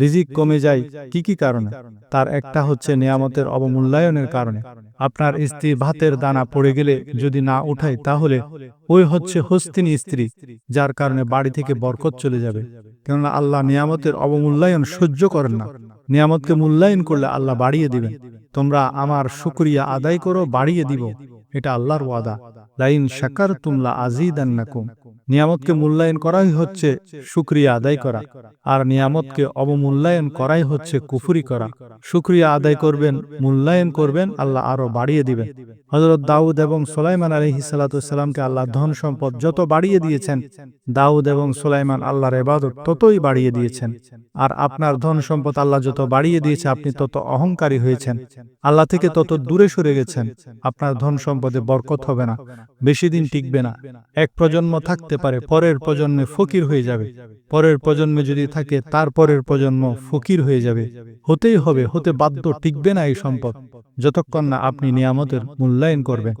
রিজিক কমে যায় কি কি কারণে? তার একটা হচ্ছে নিয়ামতের অবমূল্যায়নের কারণে। আপনার স্ত্রী ভাতের দানা পড়ে গেলে যদি না উঠায় তাহলে ওই হচ্ছে হস্তিনী স্ত্রী যার কারণে বাড়ি থেকে বরকত চলে যাবে। কেননা আল্লাহ নিয়ামতের অবমূল্যায়ন সহ্য করেন না। নিয়ামতকে মূল্যায়ন করলে আল্লাহ বাড়িয়ে দিবেন। তোমরা আমার শুকরিয়া আদায় করো বাড়িয়ে দিব। এটা আল্লাহর ওয়াদা। লাইন শাকার তুমলা আজিদান্নাকুম। নিয়ামতকে মূল্যায়ন করাই হচ্ছে শুক্রিয়া আদায় করা, আর নিয়ামতকে অবমূল্যায়ন করাই হচ্ছে কুফুরি করা। শুক্রিয়া আদায় করবেন, মূল্যায়ন করবেন, আল্লাহ আরও বাড়িয়ে দিবেন। হজরত দাউদ এবং সোলাইমান আলহি সাল্লাতামকে আল্লাহ ধন সম্পদ যত বাড়িয়ে দিয়েছেন, দাউদ এবং সোলাইমান আল্লাহর এবাদত ততই বাড়িয়ে দিয়েছেন। আর আপনার ধন সম্পদ আল্লাহ যত বাড়িয়ে দিয়েছে, আপনি তত অহংকারী হয়েছেন। আল্লাহ থেকে তত দূরে সরে গেছেন, আপনার ধন সম্পদে বরকত হবে না, বেশি দিন টিকবে না। এক প্রজন্ম থাকতে পারে, পরের প্রজন্মে ফকির হয়ে যাবে। পরের প্রজন্মে যদি থাকে, তার পরের প্রজন্ম ফকির হয়ে যাবে। হতেই হবে, হতে বাধ্য, টিকবে না এই সম্পদ। যতক্ষণ না আপনি নিয়ামতের মূল্যায়ন করবেন।